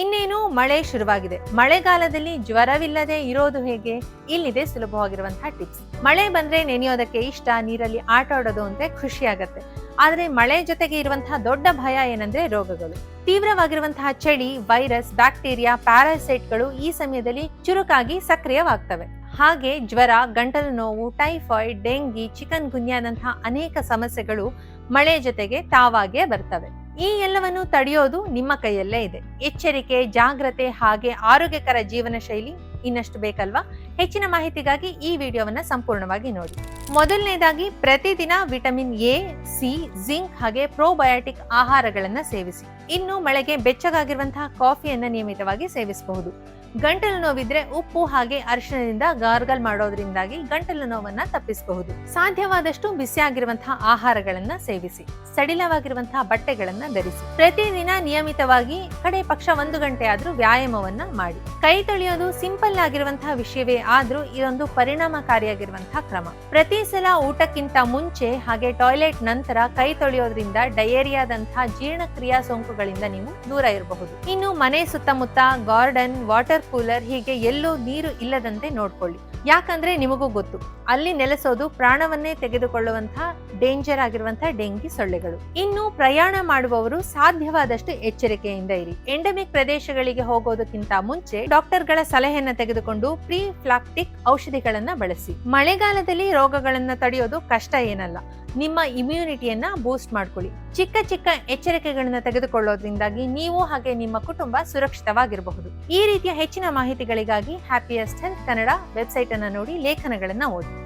ಇನ್ನೇನು ಮಳೆ ಶುರುವಾಗಿದೆ? ಮಳೆಗಾಲದಲ್ಲಿ ಜ್ವರವಿಲ್ಲದೆ ಇರೋದು ಹೇಗೆ? ಇಲ್ಲಿದೆ ಸುಲಭವಾಗಿರುವಂತಹ ಟಿಪ್ಸ್ ಮಳೆ ಬಂದ್ರೆ ನೆನೆಯೋದಕ್ಕೆ ಇಷ್ಟ, ನೀರಲ್ಲಿ ಆಟ ಆಡೋದು ಅಂದ್ರೆ ಖುಷಿ ಆಗತ್ತೆ ಆದ್ರೆ ಮಳೆ ಜೊತೆಗೆ ಇರುವಂತಹ ದೊಡ್ಡ ಭಯ ಏನಂದ್ರೆ ರೋಗಗಳು. ತೀವ್ರವಾಗಿರುವಂತಹ ಚಳಿ ವೈರಸ್ ಬ್ಯಾಕ್ಟೀರಿಯಾ ಪ್ಯಾರಾಸೈಟ್ಗಳು ಈ ಸಮಯದಲ್ಲಿ ಚುರುಕಾಗಿ ಸಕ್ರಿಯವಾಗ್ತವೆ. ಹಾಗೆ ಜ್ವರ, ಗಂಟಲು ನೋವು ಟೈಫಾಯ್ಡ್ ಡೆಂಗಿ ಚಿಕನ್ ಗುನ್ಯಾದಂತಹ ಅನೇಕ ಸಮಸ್ಯೆಗಳು ಮಳೆ ಜೊತೆಗೆ ತಾವಾಗಿಯೇ ಬರ್ತವೆ. ಈ ಎಲ್ಲವನ್ನು ತಡೆಯೋದು ನಿಮ್ಮ ಕೈಯಲ್ಲೇ ಇದೆ. ಎಚ್ಚರಿಕೆ, ಜಾಗ್ರತೆ ಹಾಗೆ ಆರೋಗ್ಯಕರ ಜೀವನ ಶೈಲಿ ಇನ್ನಷ್ಟು ಬೇಕಲ್ವಾ? ಹೆಚ್ಚಿನ ಮಾಹಿತಿಗಾಗಿ ಈ ವಿಡಿಯೋವನ್ನ ಸಂಪೂರ್ಣವಾಗಿ ನೋಡಿ. ಮೊದಲನೇದಾಗಿ, ಪ್ರತಿದಿನ ವಿಟಮಿನ್ ಎ, ಸಿ, ಜಿಂಕ್ ಹಾಗೆ ಪ್ರೋಬಯೋಟಿಕ್ ಆಹಾರಗಳನ್ನ ಸೇವಿಸಿ. ಇನ್ನು ಮಳೆಗೆ ಬೆಚ್ಚಗಾಗಿರುವಂತಹ ಕಾಫಿಯನ್ನ ನಿಯಮಿತವಾಗಿ ಸೇವಿಸಬಹುದು. ಗಂಟಲು ನೋವಿದ್ರೆ ಉಪ್ಪು ಹಾಗೆ ಅರಿಶಿನದಿಂದ ಗಾರ್ಗಲ್ ಮಾಡೋದ್ರಿಂದಾಗಿ ಗಂಟಲು ನೋವನ್ನ ತಪ್ಪಿಸಬಹುದು. ಸಾಧ್ಯವಾದಷ್ಟು ಬಿಸಿಯಾಗಿರುವಂತಹ ಆಹಾರಗಳನ್ನ ಸೇವಿಸಿ. ಸಡಿಲವಾಗಿರುವಂತಹ ಬಟ್ಟೆಗಳನ್ನ ಧರಿಸಿ. ಪ್ರತಿದಿನ ನಿಯಮಿತವಾಗಿ ಕಡೆ ಪಕ್ಷ ಒಂದು ಗಂಟೆ ಆದ್ರೂ ವ್ಯಾಯಾಮವನ್ನ ಮಾಡಿ. ಕೈ ತೊಳೆಯೋದು ಸಿಂಪಲ್ ಆಗಿರುವಂತಹ ವಿಷಯವೇ ಆದ್ರೂ ಇದೊಂದು ಪರಿಣಾಮಕಾರಿಯಾಗಿರುವಂತಹ ಕ್ರಮ. ಪ್ರತಿ ಸಲ ಊಟಕ್ಕಿಂತ ಮುಂಚೆ ಹಾಗೆ ಟಾಯ್ಲೆಟ್ ನಂತರ ಕೈ ತೊಳೆಯೋದ್ರಿಂದ ಡಯೇರಿಯಾದಂತಹ ಜೀರ್ಣಕ್ರಿಯಾ ಸೋಂಕುಗಳಿಂದ ನೀವು ದೂರ ಇರಬಹುದು. ಇನ್ನು ಮನೆ ಸುತ್ತಮುತ್ತ ಗಾರ್ಡನ್, ವಾಟರ್ ಕೂಲರ್ ಹೀಗೆ ಎಲ್ಲೂ ನೀರು ಇಲ್ಲದಂತೆ ನೋಡ್ಕೊಳ್ಳಿ. ಯಾಕಂದ್ರೆ ನಿಮಗೂ ಗೊತ್ತು, ಅಲ್ಲಿ ನೆಲೆಸೋದು ಪ್ರಾಣವನ್ನೇ ತೆಗೆದುಕೊಳ್ಳುವಂತಹ ಡೇಂಜರ್ ಆಗಿರುವಂತಹ ಡೆಂಗಿ ಸೊಳ್ಳೆಗಳು. ಇನ್ನು ಪ್ರಯಾಣ ಮಾಡುವವರು ಸಾಧ್ಯವಾದಷ್ಟು ಎಚ್ಚರಿಕೆಯಿಂದ ಇರಿ. ಎಂಡಮಿಕ್ ಪ್ರದೇಶಗಳಿಗೆ ಹೋಗೋದಕ್ಕಿಂತ ಮುಂಚೆ ಡಾಕ್ಟರ್ಗಳ ಸಲಹೆಯನ್ನ ತೆಗೆದುಕೊಂಡು ಪ್ರೀ ಫ್ಲಾಕ್ಟಿಕ್ ಔಷಧಿಗಳನ್ನ ಬಳಸಿ. ಮಳೆಗಾಲದಲ್ಲಿ ರೋಗಗಳನ್ನ ತಡೆಯೋದು ಕಷ್ಟ ಏನಲ್ಲ, ನಿಮ್ಮ ಇಮ್ಯುನಿಟಿಯನ್ನ ಬೂಸ್ಟ್ ಮಾಡ್ಕೊಳ್ಳಿ. ಚಿಕ್ಕ ಚಿಕ್ಕ ಎಚ್ಚರಿಕೆಗಳನ್ನ ತೆಗೆದುಕೊಳ್ಳೋದ್ರಿಂದಾಗಿ ನೀವು ಹಾಗೆ ನಿಮ್ಮ ಕುಟುಂಬ ಸುರಕ್ಷಿತವಾಗಿರಬಹುದು. ಈ ರೀತಿಯ ಹೆಚ್ಚಿನ ಮಾಹಿತಿಗಳಿಗಾಗಿ ಹ್ಯಾಪಿಯೆಸ್ಟ್ ಹೆಲ್ತ್ ಕನ್ನಡ ವೆಬ್ಸೈಟ್ ಅನ್ನ ನೋಡಿ ಲೇಖನಗಳನ್ನ ಓದಿ.